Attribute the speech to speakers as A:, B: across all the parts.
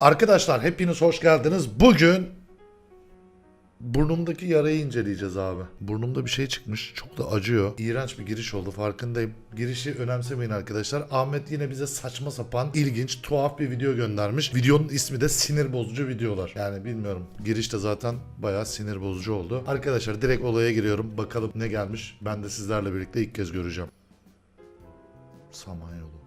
A: Arkadaşlar hepiniz hoş geldiniz. Bugün burnumdaki yarayı inceleyeceğiz abi. Burnumda bir şey çıkmış. Çok da acıyor. İğrenç bir giriş oldu farkındayım. Girişi önemsemeyin arkadaşlar. Ahmet yine bize saçma sapan, ilginç, tuhaf bir video göndermiş. Videonun ismi de sinir bozucu videolar. Yani bilmiyorum. Giriş de zaten bayağı sinir bozucu oldu. Arkadaşlar direkt olaya giriyorum. Bakalım ne gelmiş. Ben de sizlerle birlikte ilk kez göreceğim. Samanyolu.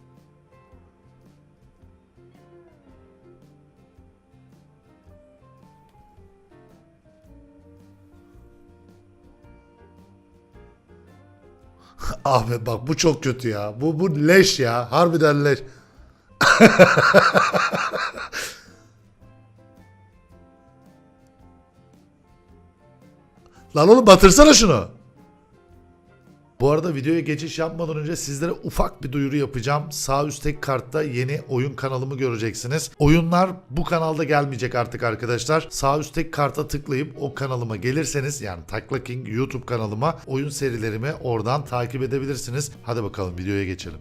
A: Ahmet bak bu çok kötü ya. Bu bu leş ya. Harbiden leş. Lan oğlum batırsana şunu. Bu arada videoya geçiş yapmadan önce sizlere ufak bir duyuru yapacağım. Sağ üstteki kartta yeni oyun kanalımı göreceksiniz. Oyunlar bu kanalda gelmeyecek artık arkadaşlar. Sağ üstteki karta tıklayıp o kanalıma gelirseniz yani Takla King YouTube kanalıma oyun serilerimi oradan takip edebilirsiniz. Hadi bakalım videoya geçelim.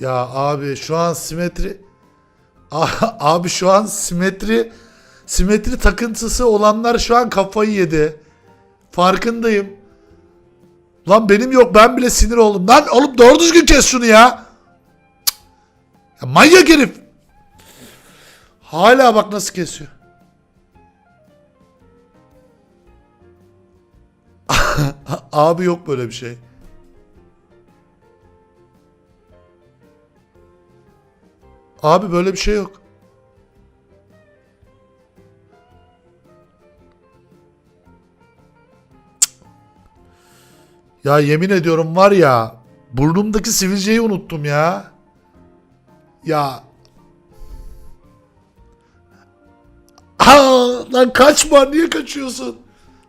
A: Ya abi şu an simetri Abi şu an simetri simetri takıntısı olanlar şu an kafayı yedi. Farkındayım. Lan benim yok ben bile sinir oldum. Lan oğlum doğru düzgün kes şunu ya. Cık. ya manyak herif. Hala bak nasıl kesiyor. Abi yok böyle bir şey. Abi böyle bir şey yok. Ya yemin ediyorum var ya burnumdaki sivilceyi unuttum ya. Ya. Aa, lan kaçma niye kaçıyorsun?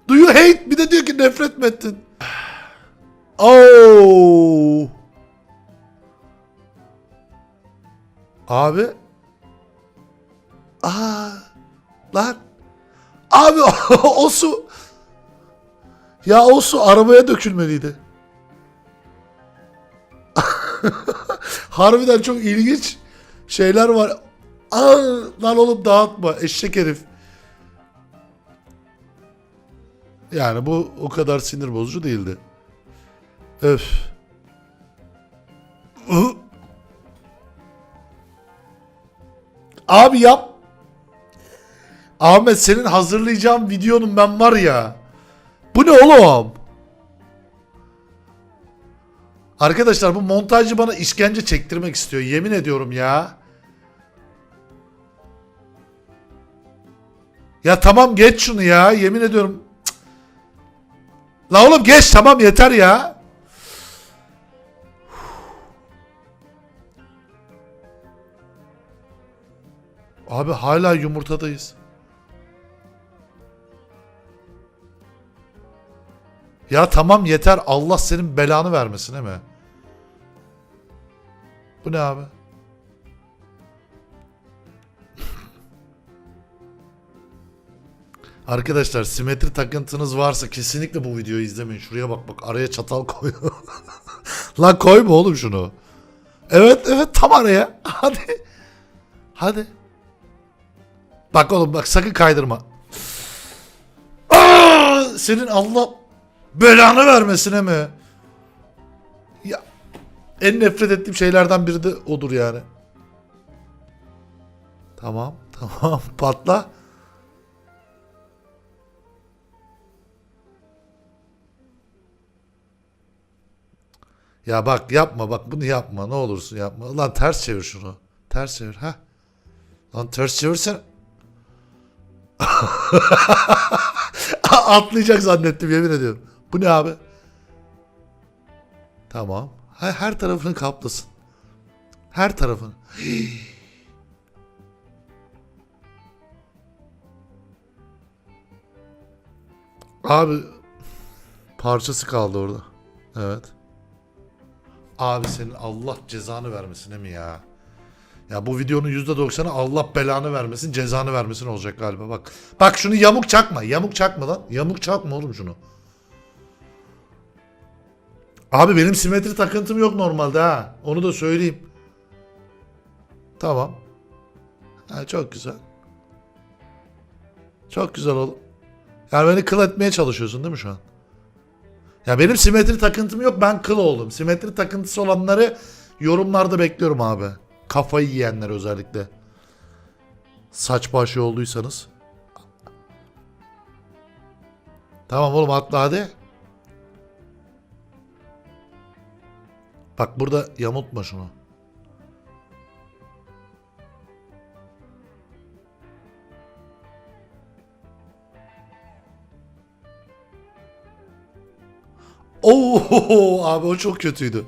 A: Do you hate? Bir de diyor ki nefret mi ettin? Oh. Abi. Aa. Lan. Abi o su. Ya o su arabaya dökülmeliydi. Harbiden çok ilginç şeyler var. Aa, lan oğlum dağıtma eşek herif. Yani bu o kadar sinir bozucu değildi. Öf. Abi yap. Ahmet senin hazırlayacağım videonun ben var ya. Bu ne oğlum? Arkadaşlar bu montajcı bana işkence çektirmek istiyor. Yemin ediyorum ya. Ya tamam geç şunu ya. Yemin ediyorum. Cık. La oğlum geç tamam yeter ya. Abi hala yumurtadayız. Ya tamam yeter Allah senin belanı vermesin değil mi? Bu ne abi? Arkadaşlar simetri takıntınız varsa kesinlikle bu videoyu izlemeyin. Şuraya bak bak araya çatal koy. Lan koyma oğlum şunu. Evet evet tam araya. Hadi. Hadi. Bak oğlum bak sakın kaydırma. Aa, senin Allah belanı vermesine mi? Ya en nefret ettiğim şeylerden biri de odur yani. Tamam tamam patla. Ya bak yapma bak bunu yapma ne olursun yapma. Lan ters çevir şunu. Ters çevir ha. Lan ters çevirsen. Atlayacak zannettim yemin ediyorum. Bu ne abi? Tamam. Her, her tarafını kaplasın. Her tarafını. Abi parçası kaldı orada. Evet. Abi senin Allah cezanı vermesin değil mi ya? Ya bu videonun %90'ı Allah belanı vermesin, cezanı vermesin olacak galiba bak. Bak şunu yamuk çakma. Yamuk çakma lan. Yamuk çakma oğlum şunu. Abi benim simetri takıntım yok normalde ha. Onu da söyleyeyim. Tamam. Ha, çok güzel. Çok güzel oğlum. Yani beni kıl etmeye çalışıyorsun değil mi şu an? Ya benim simetri takıntım yok ben kıl oldum. Simetri takıntısı olanları yorumlarda bekliyorum abi. Kafayı yiyenler özellikle. Saç başı olduysanız. Tamam oğlum atla hadi. Bak burada yamultma şunu. Oo abi o çok kötüydü.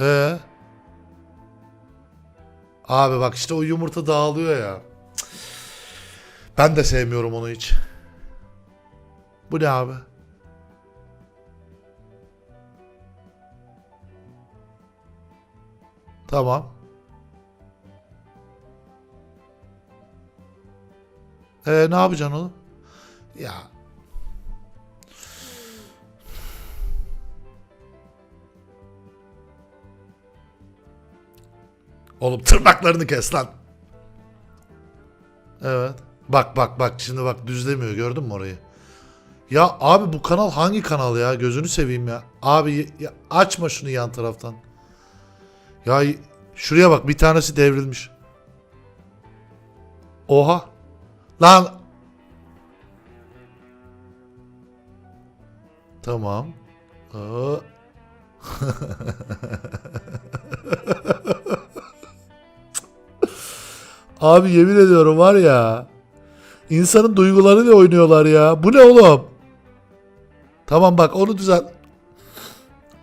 A: Ee? Abi bak işte o yumurta dağılıyor ya. Ben de sevmiyorum onu hiç. Bu ne abi? Tamam. Ee, ne yapacaksın oğlum? Ya. Oğlum tırnaklarını kes lan. Evet. Bak bak bak şimdi bak düzlemiyor gördün mü orayı? Ya abi bu kanal hangi kanal ya? Gözünü seveyim ya. Abi ya, açma şunu yan taraftan. Ya şuraya bak bir tanesi devrilmiş. Oha. Lan. Tamam. Aa. Abi yemin ediyorum var ya. İnsanın duygularıyla oynuyorlar ya. Bu ne oğlum? Tamam bak onu düzelt.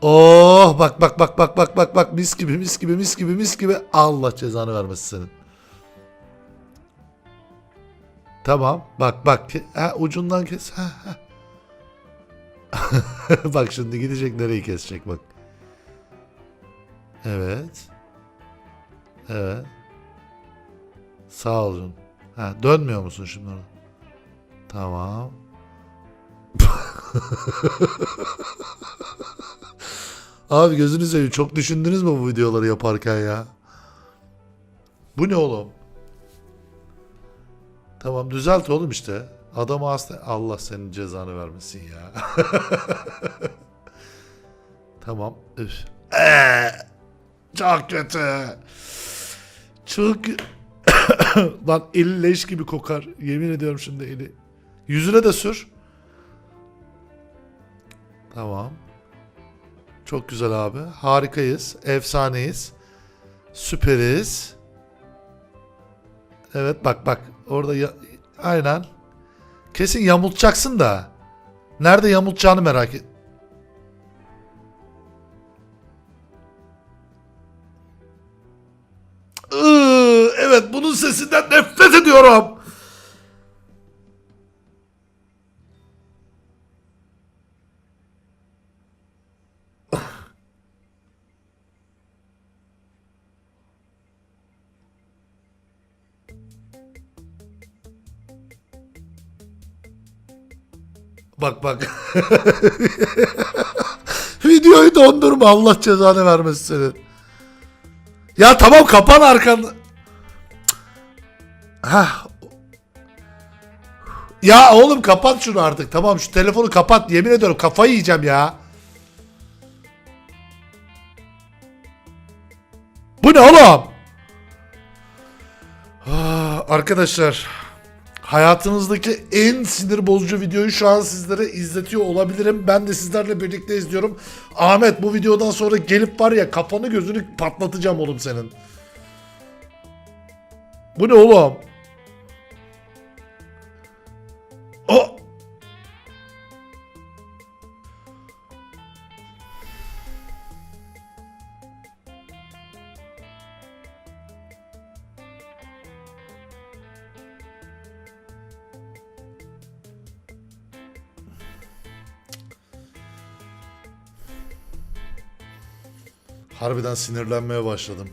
A: Oh bak bak bak bak bak bak bak mis gibi mis gibi mis gibi mis gibi Allah cezanı vermesin senin. Tamam. Bak bak. Ha, ucundan kes. Ha, ha. bak şimdi gidecek nereyi kesecek bak. Evet. Evet. Sağ ol canım. Ha, dönmüyor musun şimdi? Tamam. Abi gözünü seveyim. Çok düşündünüz mü bu videoları yaparken ya? Bu ne oğlum? Tamam düzelt oğlum işte. Adamı hasta... Allah senin cezanı vermesin ya. tamam. Üf. Ee, çok kötü. Çok... Lan eli leş gibi kokar. Yemin ediyorum şimdi eli. Yüzüne de sür. Tamam. Çok güzel abi. Harikayız. Efsaneyiz. Süperiz. Evet bak bak. Orada ya- aynen. Kesin yamultacaksın da. Nerede yamultacağını merak et. Evet bunun sesinden nefret ediyorum. Bak bak. Videoyu dondurma Allah cezanı vermesin senin. Ya tamam kapan arkanı. Hah. Ya oğlum kapat şunu artık. Tamam şu telefonu kapat. Yemin ediyorum kafayı yiyeceğim ya. Bu ne oğlum? Ah, Arkadaşlar hayatınızdaki en sinir bozucu videoyu şu an sizlere izletiyor olabilirim. Ben de sizlerle birlikte izliyorum. Ahmet bu videodan sonra gelip var ya kafanı gözünü patlatacağım oğlum senin. Bu ne oğlum? Harbiden sinirlenmeye başladım.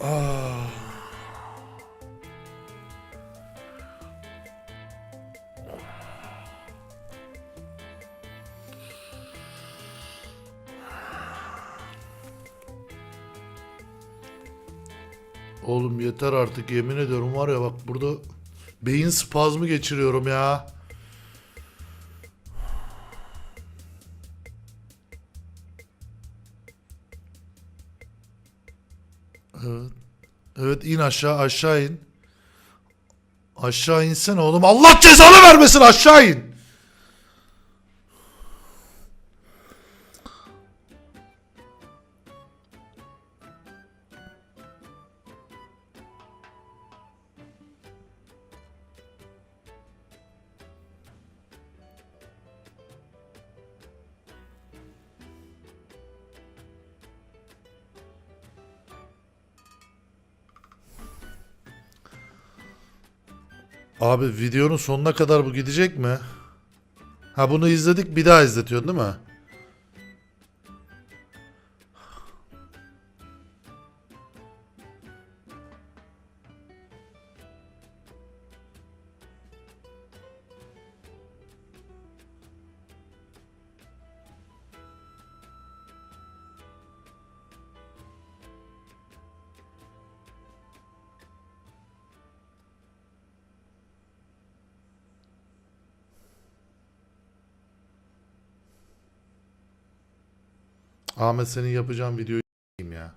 A: Ah. Oğlum yeter artık yemin ediyorum var ya bak burada beyin spazmı geçiriyorum ya. Evet in aşağı aşağı in. Aşağı insene oğlum. Allah cezanı vermesin aşağı in. Abi videonun sonuna kadar bu gidecek mi? Ha bunu izledik bir daha izletiyorsun değil mi? Ahmet senin yapacağın videoyu ya.